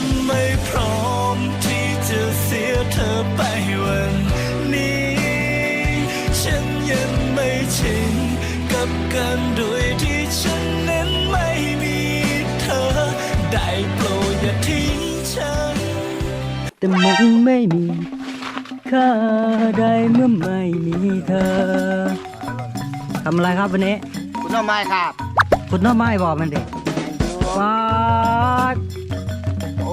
นไม่พร้อมที่จะเสียเธอไปวันนี้ ฉันยังไม่ชินกับการโดยที่ฉันนั้นไม่มีเธอ ได้โปรดอย่าทิ้งฉัน แต่มันไม่มีค่าใดเมื่อไม่มีเธอทำอะไรครับวันนี้ คุณน้องไม้ครับ คุณน้องไม้บอกมันดิว้าด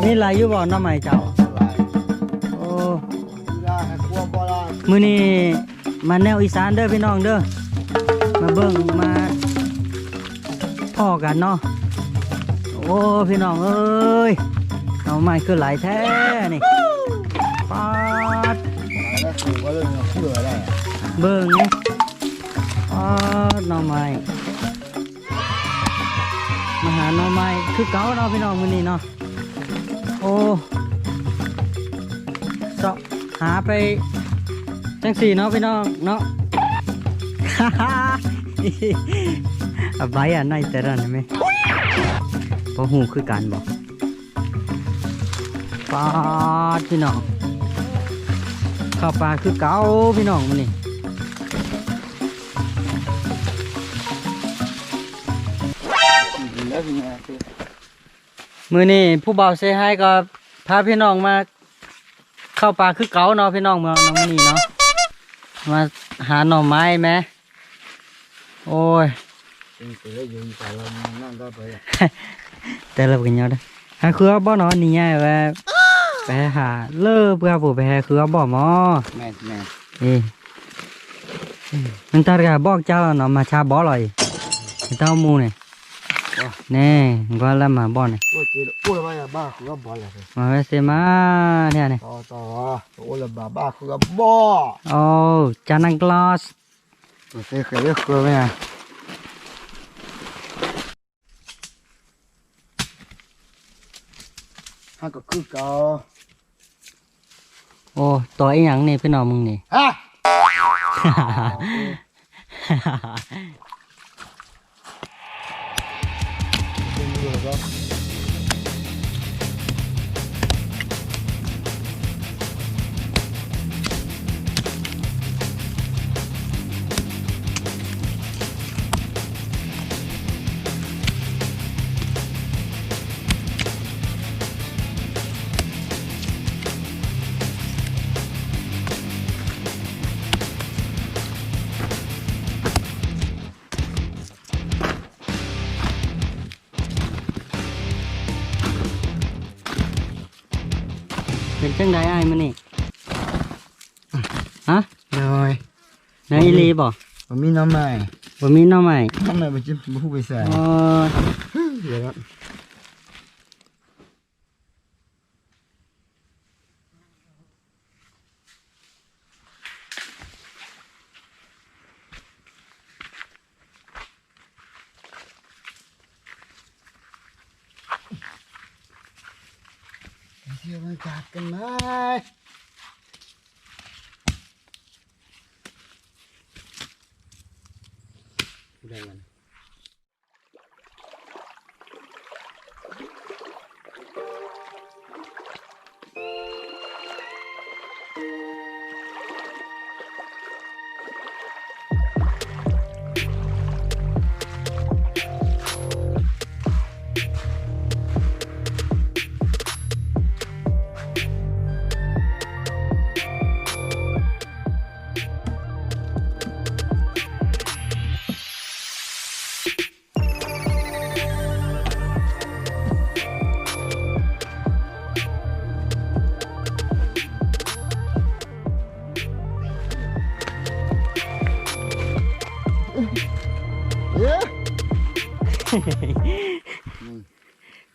นี่อะไรอยู่บ่หน้อไม้เจ้าโอ้มือนี้มาแนวอีสานเด้อพี่น้องเด้อมาเบิ่งมาพ่อกันเนาะโอ้พี่น้องเอ้ยหน่อไม้คือหลายแท้นี่ปาดเรื่องเผื่อได้เบิ่งนี่อ๋อหน่อไม้มาหาหน่อไม้คือเก่าเนาะพี่น้องมือนี้เนาะ โอ้เสาะหาไป จังสี่เนาะพี่น้องเนาะฮาฮาอะใบอะในแต่ละนี่ไหมพอหูคือกันบอกปลาพี่น้องข้าวปลาคือเก่าพี่น้องมันนี่แล้วเป็นไง มือนี่ผู้บ่าวเซให้ก็พาพี่น้องมาเข้าป่าคือเก่าเนาะพี่น้องเมืองน้องมันนี่เนาะมาหาหน่อไม้ไหมโอ้ยเป็นเสืออยู่แต่เรานั่งก็ไปแต่ละกันเนาะเด้อหาคือบ่เนาะนี่ไงว่าไปหาเลิกเพื่อผู้ไปหาคือบ่หมอแม่แม่เอ้มันตัดกะบอกเจ้าเนาะมาชาบ่ลอยเต้าหมูนี่ แน่ก็ละมาบ่นี่โอ้ยโอ้ยบ้าบ้าคือบ่ล่ะมาเวสมาเนี่ยนี่ต่อต่อโอ้ยบ้าบ้าคือบ่โอ้จานังกลอสตัวเสือเคยคือไหมฮักก็คือเก่าโอ้ตัวอีหยังนี่พี่น้องมึงนี่ฮะ เเป็นจังไดอ้ายมันนี่ฮะน้อยนายอีหลีบ่ผมมีน้ำใหม่บ่มีหน้อใหม่น้ำใหม่ไปจิ้มผู้ไปใส่ โอ้ย เดี๋ยวครับ เที่ยวมันจากกันไหมได้มัน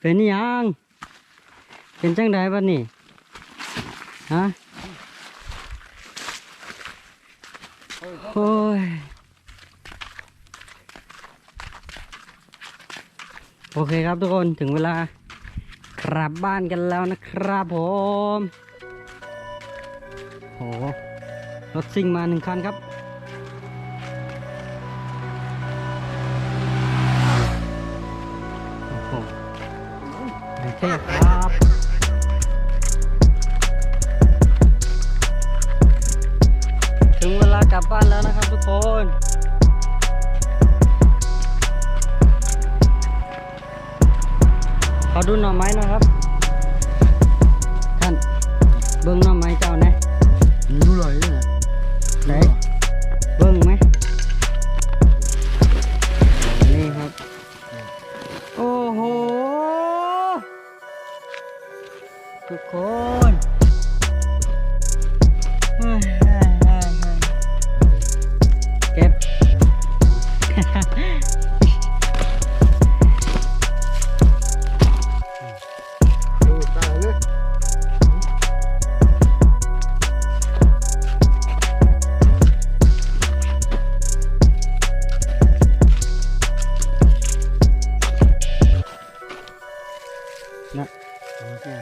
เป็นยังเป็นจังไดบัดนี้ฮะโอ้ยโอเคครับทุกคนถึงเวลากลับบ้านกันแล้วนะครับผมโหรถซิ่งมาหนึ่งคันครับ ขอดูหน่อไม้หนะครับ ท่าน เบิ้งหน่อไม้เจ้านะดูเลยนะไหน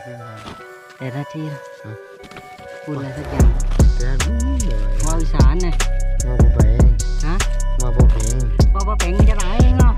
แก่เป็นไงแต่นาทีละฮะพูดอะไรสักอย่างแก่ดูเลยว่าอีสานเนี่ยมาบ่ไปเองฮะมาบ่ไปเองว่าว่าเป็นจะไหนเนาะ